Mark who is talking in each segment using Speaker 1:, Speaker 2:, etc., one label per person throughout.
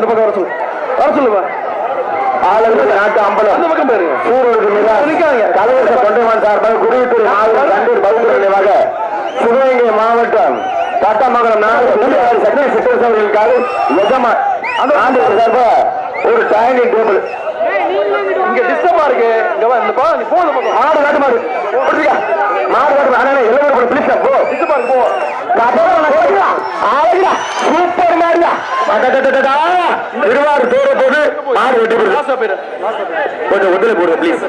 Speaker 1: அந்த பக்கம் வர சொல்லு. வர சொல்லுப்பா.
Speaker 2: ஆளுநர் நாட்டு அம்பலம்.
Speaker 1: அந்த பக்கம்.
Speaker 2: கலைஞர் தொண்டைமான் சார்பாக குடியிருப்பு மாவட்டம் கண்டூர் பகுதி நினைவாக சிவகங்கை மாவட்டம் நாடு எஜமா அந்த ஆண்டு ஒரு டைனிங் டேபிள்
Speaker 1: இங்க டிஸ்டர்பா இருக்கு. இங்க வா இந்த பா நீ போ இந்த பக்கம்.
Speaker 2: மாடு காட்டு மாடு. புரியுதா மாடு காட்டு மாடு. அண்ணே எல்லாரும் பிடிச்சா போ.
Speaker 1: டிஸ்டர்பா இருக்கு போ.
Speaker 2: அடடடடடா. திருவாரூர் தூர போது மாடு வெட்டி போடு. கொஞ்சம் ஒதுல போடு ப்ளீஸ்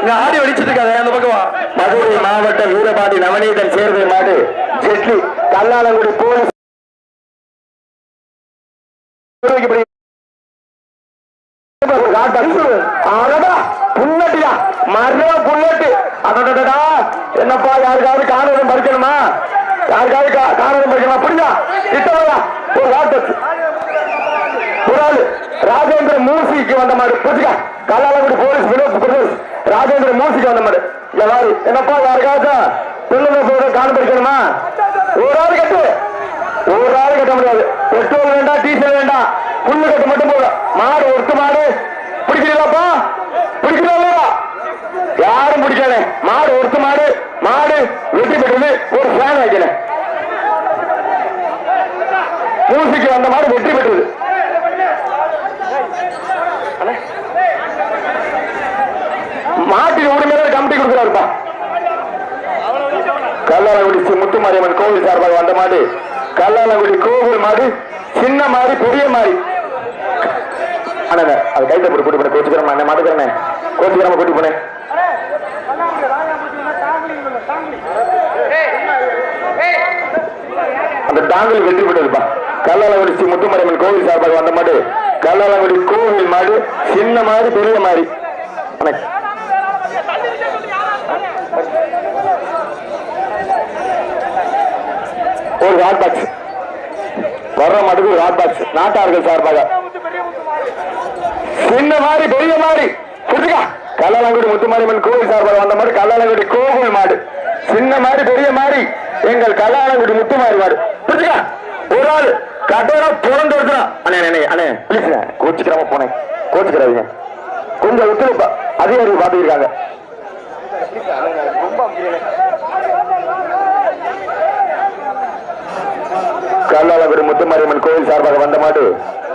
Speaker 1: இங்க ஆடி வெடிச்சிட்டு இருக்காத அந்த பக்கம்
Speaker 2: மதுரை மாவட்டம் வீரபாண்டி நவநீதன் சேர்வை மாடு ஜெட்லி கல்லாலங்குடி போலீஸ். புல்லட்டியா? மர்ற புல்லட்டு. அடடடடா. என்னப்பா யாருக்காவது காரணம் பறிக்கணுமா? யாருக்காவது கா- காரணம் பறிக்கணுமா புரியுதா கிட்டவா ஒரு வாட்டர் ஒரு ஆளு. ராஜேந்திர மூசிக்கு வந்த மாதிரி புரிஞ்சுக்கா? கல்லாலங்குடி போலீஸ் வினோத் பிரதேஷ் ராஜேந்திர மூசிக்கு வந்த மாதிரி இங்க வாரு. என்னப்பா யாருக்காவது பிள்ளைங்க போய் காண பறிக்கணுமா ஒரு ஆள் கட்டு. ஒரு ஆள் கட்ட முடியாது. பெட்ரோல் வேண்டாம் டீசல் வேண்டாம் புல்லு கட்டு மட்டும் போதும். மாடு ஒட்டு மாடு. பிடிக்கிறீங்களாப்பா? பிடிக்கிறீங்களா? யாரும் பிடிக்கல. மாடு ஒருத்து மாடு. மாடு வெற்றி பெற்றது ஒரு ஃபேன் வைக்கல மூசிக்கு வந்த மாடு வெற்றி பெற்றது. மாட்டின் உரிமையாளர் கமிட்டி கொடுக்கிறாருப்பா. கல்லாலங்குடி ஸ்ரீ முத்துமாரியம்மன் கோவில் சார்பாக வந்த மாடு. கல்லாலங்குடி கோவில் மாடு சின்ன மாடு பெரிய மாடு. அண்ணா அது கைத்த போட்டு கூட்டி போனேன் கோச்சுக்கிறோம் அண்ணன் மாட்டுக்கிறேன் கோச்சுக்கிறோம் கூட்டி போனேன். அந்த தாங்கல் வெற்றி பெற்றதுப்பா. கல்லாலங்குடி ஸ்ரீ முத்துமாரியம்மன் கோவில் சார்பாக வந்த மாடு. கல்லாலங்குடி கோவில் மாடு சின்ன மாடு பெரிய மாடு. ஒரு ஹாட் பாக்ஸ் வர்ற மாட்டுக்கு ஒரு ஹாட் பாக்ஸ் நாட்டார்கள் சார்பாக. சின்ன மாதிரி பெரிய மாதிரி கல்லாலங்குடி முத்துமாரியம்மன் கோவில் சார்பாக வந்த மாதிரி கல்லாலங்குடி கோவில் மாடு. சின்ன மாதிரி பெரிய மாதிரி எங்கள் கல்லாலங்குடி முத்துமாரி மாடு. புரிஞ்சுக்கா ஒரு ஆள் கட்டோரா புறந்து எடுத்துறான் அண்ணே அண்ணே அண்ணே ப்ளீஸ் கோச்சிக்கிறாம போனேன் கோச்சிக்கிறாதீங்க கொஞ்சம் ஒத்துழைப்பா. அதிகாரி பார்த்துருக்காங்க கல்லாலங்குடி முத்துமாரியம்மன் கோவில் சார்பாக வந்த மாடு.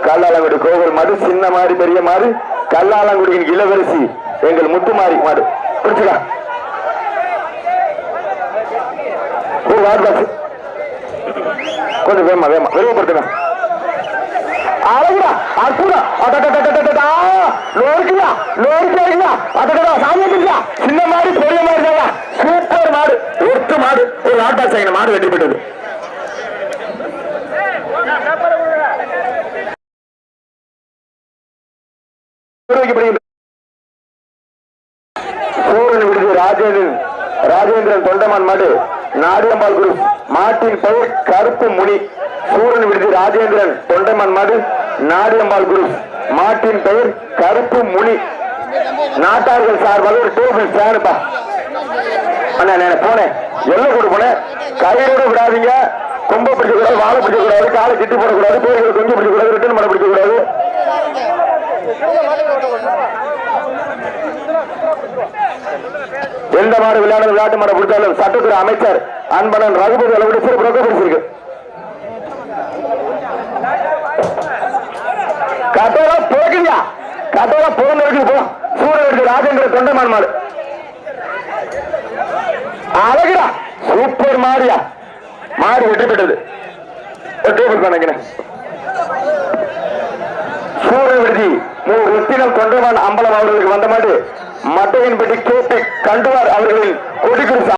Speaker 2: கல்லாலங்குடி கோவில் மாடு சின்ன மாடு பெரிய மாடு. கல்லாலங்குடியின் இளவரசி எங்கள் முத்துமாரி மாடு. பிடிச்சுக்கா ஒரு வார்டு கொஞ்சம் வேமா வேமா. விரைவுபடுத்துங்க. அழகுடா அற்புதா அடடடடடடா லோரிக்கியா லோரிக்கியா அடடடா சாமியா சின்ன மாடு பெரிய மாடு தாயா சூப்பர் மாடு. ஒட்டு மாடு. ஒரு ஆட்டா செய்யணும். மாடு வெற்றி பெற்றது சூரன் விடுதி ராஜேந்திரன் ராஜேந்திரன் தொண்டமான் மாடு நாடியம்பால் குரு மாட்டின் பெயர் கருப்பு முனி சூரன் விடுதி ராஜேந்திரன் தொண்டமான் மாடு நாடியம்பால் குரு மாட்டின் பெயர் கருப்பு முனி. நாட்டார்கள் சார்பாக ஒரு டேபிள் ஃபேனுப்பா அண்ணா நான் போனேன் எல்லாம் கூட போனேன் கையோட விடாதீங்க. கொம்ப பிடிக்க கூடாது வாழை பிடிக்க கூடாது காலை கிட்டி போடக்கூடாது பேர்களை கொஞ்சம் பிடிக்க கூடாது ரிட்டர்ன் பண்ண பிடிக்க மாடு விளையாட விளையாட்டு மன்ற பிடிச்சாலும் சட்டத்துறை அமைச்சர் அன்பனன் ரகுபதி அளவுக்கு சிறப்பு ரொக்க பிடிச்சிருக்கு. கட்டோரா போகிறியா கட்டோரா போகணும் இருக்கு போ. சூரியன் இருக்கு ராஜேந்திர தொண்டமான் மாடு. அழகுடா. சூப்பர் மாடியா. மாடு வெற்றி பெற்றது. டேபிள் பண்ணிக்கிறேன் சூரிய விடுதி மு ரத்தினம் தொண்டமான் அம்பலம் அவர்களுக்கு வந்த மாட்டு மட்டையன்பட்டி கேட்டு கண்டுவார் அவர்களின் கொடிக்குறிச்சி